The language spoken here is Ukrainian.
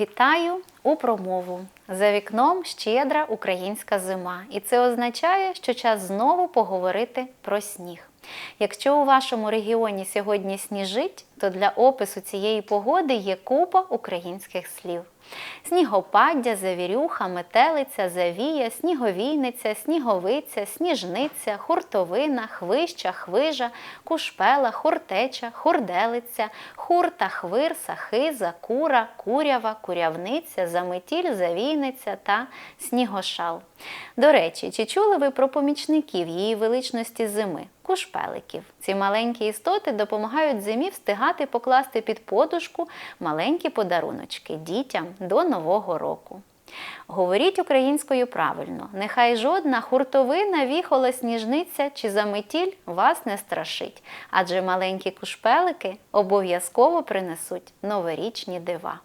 Вітаю у промову. За вікном щедра українська зима, і це означає, що час знову поговорити про сніг. Якщо у вашому регіоні сьогодні сніжить, то для опису цієї погоди є купа українських слів. Снігопаддя, завірюха, метелиця, завія, сніговійниця, сніговиця, сніжниця, хуртовина, хвища, хвижа, кушпела, хуртеча, хурделиця, хурта, хвирса, хиза, кура, курява, курявниця, заметіль, завійниця та снігошал. До речі, чи чули ви про помічників її величності зими? Кушпеликів. Ці маленькі істоти допомагають зимі встигати покласти під подушку маленькі подаруночки дітям до Нового року. Говоріть українською правильно, нехай жодна хуртовина, віхола, сніжниця чи заметіль вас не страшить, адже маленькі кушпелики обов'язково принесуть новорічні дива.